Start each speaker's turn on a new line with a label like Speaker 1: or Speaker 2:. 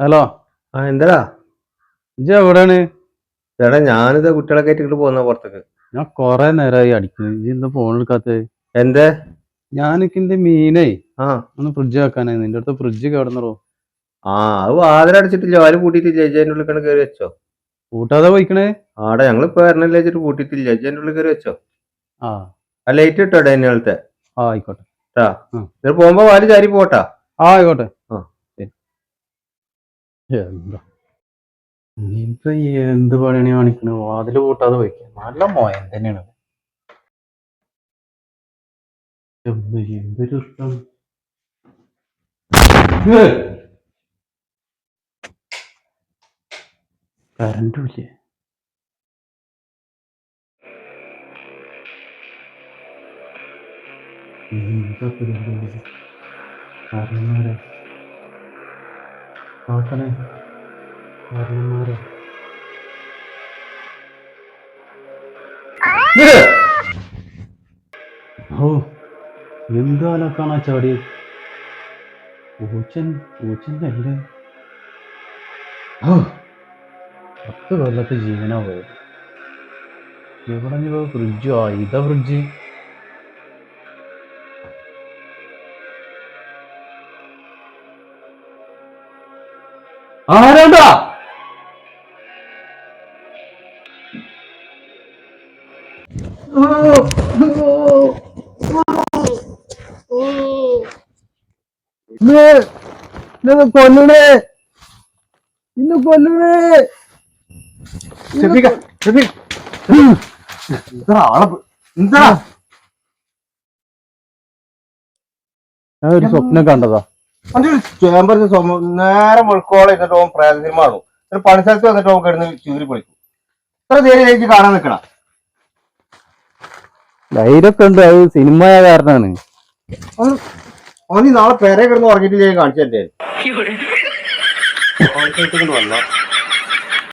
Speaker 1: Hello
Speaker 2: ആ എന്താടാ?
Speaker 1: ഇജ് എവിടെയാണ്?
Speaker 2: ചേട്ടാ ഞാനിത് കുട്ടികളെ കയറ്റിട്ട് പോകുന്ന പുറത്തേക്ക്.
Speaker 1: ഞാൻ കൊറേ നേരമായി അടിക്കുന്നു ഇജ് ഇന്ന് ഫോൺ എടുക്കാത്ത?
Speaker 2: എന്തേ?
Speaker 1: ഞാനൊക്കെ എന്റെ മീനേ
Speaker 2: ആ.
Speaker 1: ഒന്ന് ഫ്രിഡ്ജ് വെക്കാനായി നിന്റെ അടുത്ത് ഫ്രിഡ്ജ് കിടന്നറോ
Speaker 2: ആ അത് വാതിലടച്ചിട്ടില്ല വാൽ കൂട്ടിയിട്ടില്ല ചേച്ചി ഉള്ളിൽ കണ്ട് കയറി വെച്ചോ.
Speaker 1: കൂട്ടാതെ പോയിക്കണേ?
Speaker 2: ആടെ ഞങ്ങളിപ്പോ വരണല്ലേ വെച്ചിട്ട് പൂട്ടിയിട്ടില്ല. ചേച്ചി ഉള്ളിൽ കയറി വെച്ചോ.
Speaker 1: ആ.
Speaker 2: ആ ലൈറ്റ് ഇട്ടോ ഡൈനികളത്തെ
Speaker 1: ആ ആയിക്കോട്ടെ.
Speaker 2: പോകുമ്പോ വാൽ ചാരി പോട്ടാ.
Speaker 1: ആ ആയിക്കോട്ടെ. എന്താ? എന്ത് പണിയാണ് കാണിക്കണ? വാതിൽ കൂട്ടാതെ പോയി നല്ല മോയൻ തന്നെയാണ് എന്ത് എന്തൊരു ഇഷ്ടം. കറണ്ടും ഇല്ലേ? എന്താ നോക്കണേ കാരണന്മാരെ ഓ എന്താലൊക്കാണ് ചാടി? പൂച്ചൻ പൂച്ചന്റെ അല്ലേ ഓ പത്ത് കൊല്ലത്തെ ജീവനാ പോയത്. എവിടെ ഫ്രിഡ്ജോ ഇതാ ഫ്രിഡ്ജ്. ആരാണ്ടാ? കൊല്ലണേ. ഇന്ന് കൊല്ലണേ. ഷെഫീഖ, ഷെഫീഖ്. എന്താ ആളെ പ്- എന്താ? ഞാൻ ഒരു സ്വപ്നം കണ്ടതാ.
Speaker 2: ചേമ്പറിന് നേരെ മുഴുക്കോളം എന്നിട്ട് ഓൻ പ്രേത സിനിമ കാണും. എന്നിട്ട് പണിസ്ഥലത്ത് വന്നിട്ട് ഓൻ കിടന്ന് ചീറി പൊളിക്കും. ഇത്ര നേരം എനിക്ക് കാണാൻ നിൽക്കണം.
Speaker 1: ധൈര്യമൊക്കെ ഉണ്ട്. അത് സിനിമ കാരണമാണ്.
Speaker 2: ഓൻ ഈ നാളെ പേരെ കിടന്ന് ഉറങ്ങിയിട്ടില്ലേ കാണിച്ചു തന്റെ വന്നോ?